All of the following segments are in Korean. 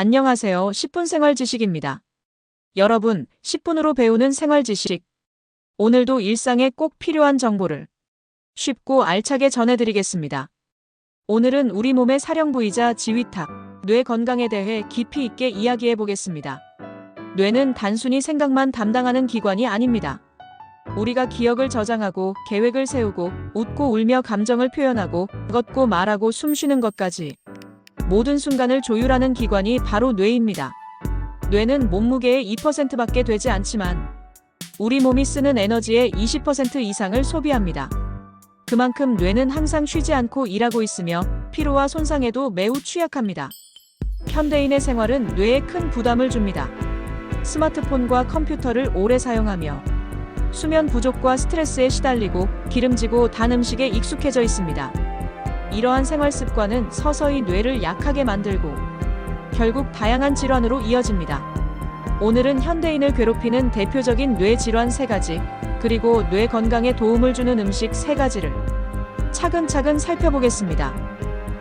안녕하세요. 10분 생활 지식입니다. 여러분, 10분으로 배우는 생활 지식. 오늘도 일상에 꼭 필요한 정보를 쉽고 알차게 전해드리겠습니다. 오늘은 우리 몸의 사령부이자 지휘탑, 뇌 건강에 대해 깊이 있게 이야기해 보겠습니다. 뇌는 단순히 생각만 담당하는 기관이 아닙니다. 우리가 기억을 저장하고 계획을 세우고 웃고 울며 감정을 표현하고 걷고 말하고 숨 쉬는 것까지 모든 순간을 조율하는 기관이 바로 뇌입니다. 뇌는 몸무게의 2%밖에 되지 않지만 우리 몸이 쓰는 에너지의 20% 이상을 소비합니다. 그만큼 뇌는 항상 쉬지 않고 일하고 있으며 피로와 손상에도 매우 취약합니다. 현대인의 생활은 뇌에 큰 부담을 줍니다. 스마트폰과 컴퓨터를 오래 사용하며 수면 부족과 스트레스에 시달리고 기름지고 단 음식에 익숙해져 있습니다. 이러한 생활 습관은 서서히 뇌를 약하게 만들고 결국 다양한 질환으로 이어집니다. 오늘은 현대인을 괴롭히는 대표적인 뇌 질환 세 가지, 그리고 뇌 건강에 도움을 주는 음식 세 가지를 차근차근 살펴보겠습니다.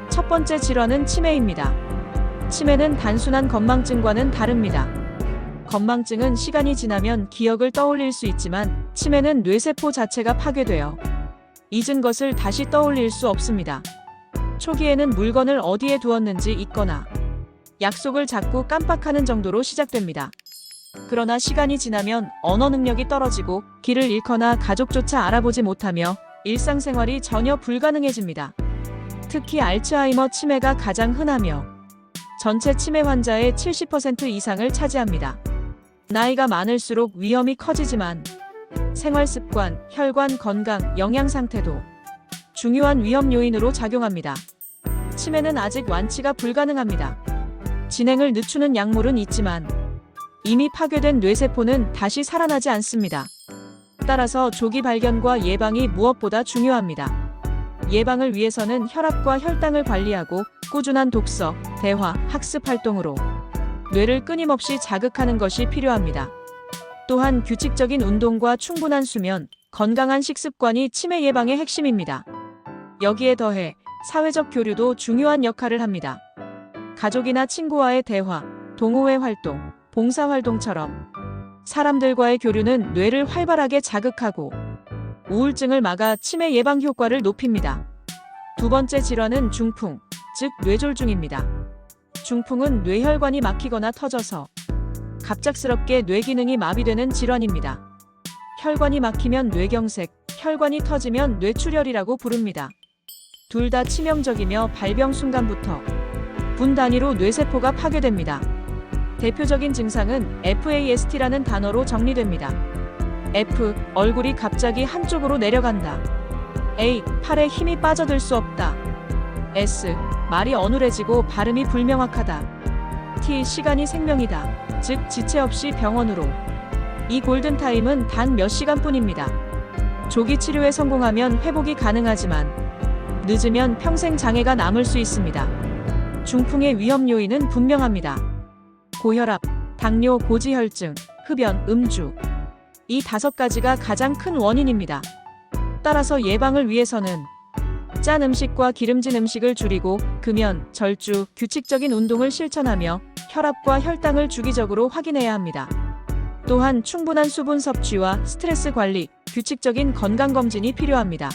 첫 번째 질환은 치매입니다. 치매는 단순한 건망증과는 다릅니다. 건망증은 시간이 지나면 기억을 떠올릴 수 있지만 치매는 뇌세포 자체가 파괴되어 잊은 것을 다시 떠올릴 수 없습니다. 초기에는 물건을 어디에 두었는지 잊거나 약속을 자꾸 깜빡하는 정도로 시작됩니다. 그러나 시간이 지나면 언어 능력이 떨어지고 길을 잃거나 가족조차 알아보지 못하며 일상생활이 전혀 불가능해집니다. 특히 알츠하이머 치매가 가장 흔하며 전체 치매 환자의 70% 이상을 차지합니다. 나이가 많을수록 위험이 커지지만 생활 습관, 혈관 건강, 영양 상태도 중요한 위험 요인으로 작용합니다. 치매는 아직 완치가 불가능합니다. 진행을 늦추는 약물은 있지만 이미 파괴된 뇌세포는 다시 살아나지 않습니다. 따라서 조기 발견과 예방이 무엇보다 중요합니다. 예방을 위해서는 혈압과 혈당을 관리하고 꾸준한 독서, 대화, 학습 활동으로 뇌를 끊임없이 자극하는 것이 필요합니다. 또한 규칙적인 운동과 충분한 수면, 건강한 식습관이 치매 예방의 핵심입니다. 여기에 더해 사회적 교류도 중요한 역할을 합니다. 가족이나 친구와의 대화, 동호회 활동, 봉사활동처럼 사람들과의 교류는 뇌를 활발하게 자극하고 우울증을 막아 치매 예방 효과를 높입니다. 두 번째 질환은 중풍, 즉 뇌졸중입니다. 중풍은 뇌혈관이 막히거나 터져서 갑작스럽게 뇌 기능이 마비되는 질환입니다. 혈관이 막히면 뇌경색, 혈관이 터지면 뇌출혈이라고 부릅니다. 둘 다 치명적이며 발병 순간부터 분 단위로 뇌세포가 파괴됩니다. 대표적인 증상은 FAST라는 단어로 정리됩니다. F. 얼굴이 갑자기 한쪽으로 내려간다. A. 팔에 힘이 빠져들 수 없다. S. 말이 어눌해지고 발음이 불명확하다. T. 시간이 생명이다. 즉 지체 없이 병원으로. 이 골든타임은 단 몇 시간뿐입니다. 조기 치료에 성공하면 회복이 가능하지만 늦으면 평생 장애가 남을 수 있습니다. 중풍의 위험 요인은 분명합니다. 고혈압, 당뇨, 고지혈증, 흡연, 음주. 이 다섯 가지가 가장 큰 원인입니다. 따라서 예방을 위해서는 짠 음식과 기름진 음식을 줄이고 금연, 절주, 규칙적인 운동을 실천하며 혈압과 혈당을 주기적으로 확인해야 합니다. 또한 충분한 수분 섭취와 스트레스 관리, 규칙적인 건강검진이 필요합니다.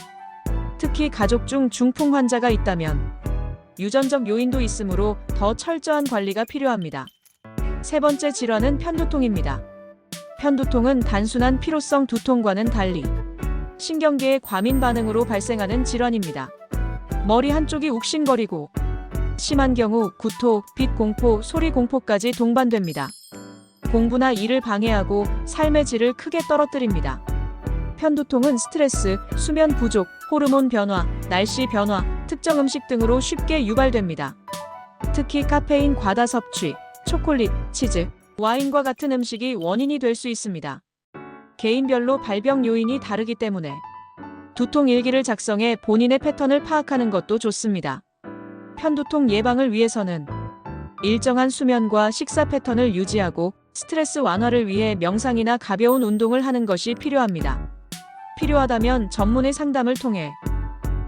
특히 가족 중 중풍 환자가 있다면 유전적 요인도 있으므로 더 철저한 관리가 필요합니다. 세 번째 질환은 편두통입니다. 편두통은 단순한 피로성 두통과는 달리 신경계의 과민 반응으로 발생하는 질환입니다. 머리 한쪽이 욱신거리고 심한 경우 구토, 빛 공포, 소리 공포까지 동반됩니다. 공부나 일을 방해하고 삶의 질을 크게 떨어뜨립니다. 편두통은 스트레스, 수면 부족, 호르몬 변화, 날씨 변화, 특정 음식 등으로 쉽게 유발됩니다. 특히 카페인 과다 섭취, 초콜릿, 치즈, 와인과 같은 음식이 원인이 될 수 있습니다. 개인별로 발병 요인이 다르기 때문에 두통 일기를 작성해 본인의 패턴을 파악하는 것도 좋습니다. 편두통 예방을 위해서는 일정한 수면과 식사 패턴을 유지하고 스트레스 완화를 위해 명상이나 가벼운 운동을 하는 것이 필요합니다. 필요하다면 전문의 상담을 통해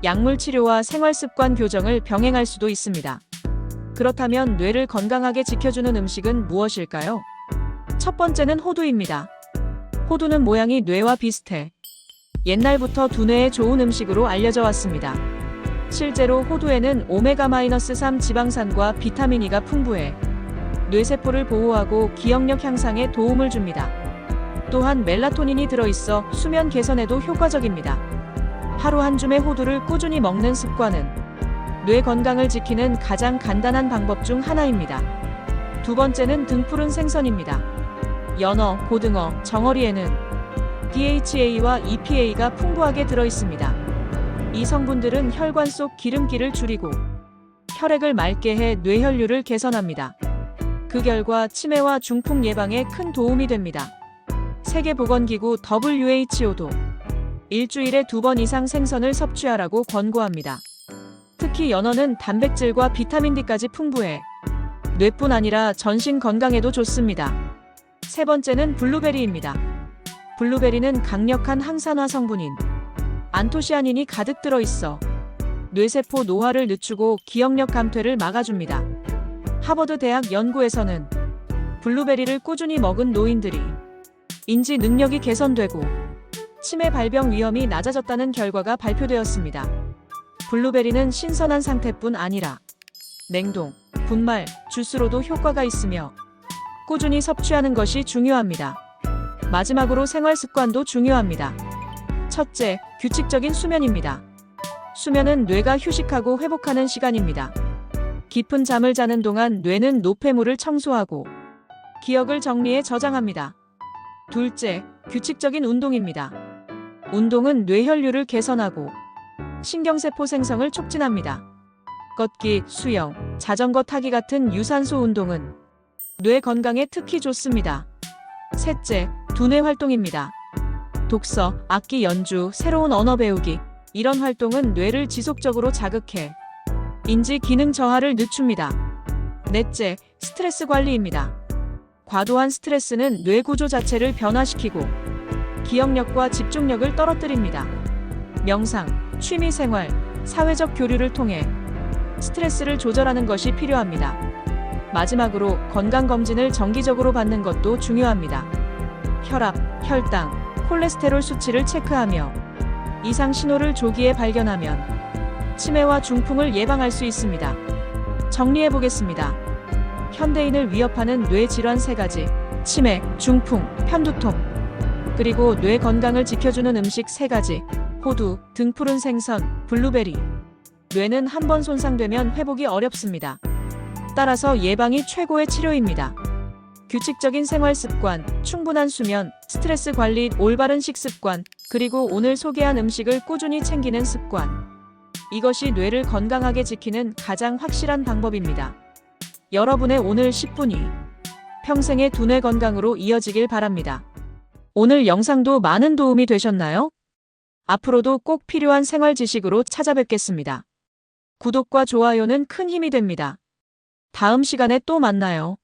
약물 치료와 생활 습관 교정을 병행할 수도 있습니다. 그렇다면 뇌를 건강하게 지켜주는 음식은 무엇일까요? 첫 번째는 호두입니다. 호두는 모양이 뇌와 비슷해 옛날부터 두뇌에 좋은 음식으로 알려져 왔습니다. 실제로 호두에는 오메가-3 지방산과 비타민 E가 풍부해 뇌세포를 보호하고 기억력 향상에 도움을 줍니다. 또한 멜라토닌이 들어있어 수면 개선에도 효과적입니다. 하루 한 줌의 호두를 꾸준히 먹는 습관은 뇌 건강을 지키는 가장 간단한 방법 중 하나입니다. 두 번째는 등푸른 생선입니다. 연어, 고등어, 정어리에는 DHA와 EPA가 풍부하게 들어 있습니다. 이 성분들은 혈관 속 기름기를 줄이고 혈액을 맑게 해 뇌혈류를 개선합니다. 그 결과 치매와 중풍 예방에 큰 도움이 됩니다. 세계보건기구 WHO도 일주일에 두 번 이상 생선을 섭취하라고 권고합니다. 특히 연어는 단백질과 비타민 D까지 풍부해 뇌뿐 아니라 전신 건강에도 좋습니다. 세 번째는 블루베리입니다. 블루베리는 강력한 항산화 성분인 안토시아닌이 가득 들어 있어 뇌세포 노화를 늦추고 기억력 감퇴를 막아줍니다. 하버드 대학 연구에서는 블루베리를 꾸준히 먹은 노인들이 인지 능력이 개선되고 치매 발병 위험이 낮아졌다는 결과가 발표되었습니다. 블루베리는 신선한 상태뿐 아니라 냉동, 분말, 주스로도 효과가 있으며 꾸준히 섭취하는 것이 중요합니다. 마지막으로 생활 습관도 중요합니다. 첫째, 규칙적인 수면입니다. 수면은 뇌가 휴식하고 회복하는 시간입니다. 깊은 잠을 자는 동안 뇌는 노폐물을 청소하고 기억을 정리해 저장합니다. 둘째, 규칙적인 운동입니다. 운동은 뇌혈류를 개선하고 신경세포 생성을 촉진합니다. 걷기, 수영, 자전거 타기 같은 유산소 운동은 뇌 건강에 특히 좋습니다. 셋째, 두뇌 활동입니다. 독서, 악기 연주, 새로운 언어 배우기, 이런 활동은 뇌를 지속적으로 자극해 인지 기능 저하를 늦춥니다. 넷째, 스트레스 관리입니다. 과도한 스트레스는 뇌 구조 자체를 변화시키고 기억력과 집중력을 떨어뜨립니다. 명상, 취미 생활, 사회적 교류를 통해 스트레스를 조절하는 것이 필요합니다. 마지막으로 건강검진을 정기적으로 받는 것도 중요합니다. 혈압, 혈당, 콜레스테롤 수치를 체크하며 이상 신호를 조기에 발견하면 치매와 중풍을 예방할 수 있습니다. 정리해 보겠습니다. 현대인을 위협하는 뇌 질환 세 가지, 치매, 중풍, 편두통, 그리고 뇌 건강을 지켜주는 음식 세 가지, 호두, 등푸른 생선, 블루베리. 뇌는 한 번 손상되면 회복이 어렵습니다. 따라서 예방이 최고의 치료입니다. 규칙적인 생활 습관, 충분한 수면, 스트레스 관리, 올바른 식습관, 그리고 오늘 소개한 음식을 꾸준히 챙기는 습관. 이것이 뇌를 건강하게 지키는 가장 확실한 방법입니다. 여러분의 오늘 10분이 평생의 두뇌 건강으로 이어지길 바랍니다. 오늘 영상도 많은 도움이 되셨나요? 앞으로도 꼭 필요한 생활 지식으로 찾아뵙겠습니다. 구독과 좋아요는 큰 힘이 됩니다. 다음 시간에 또 만나요.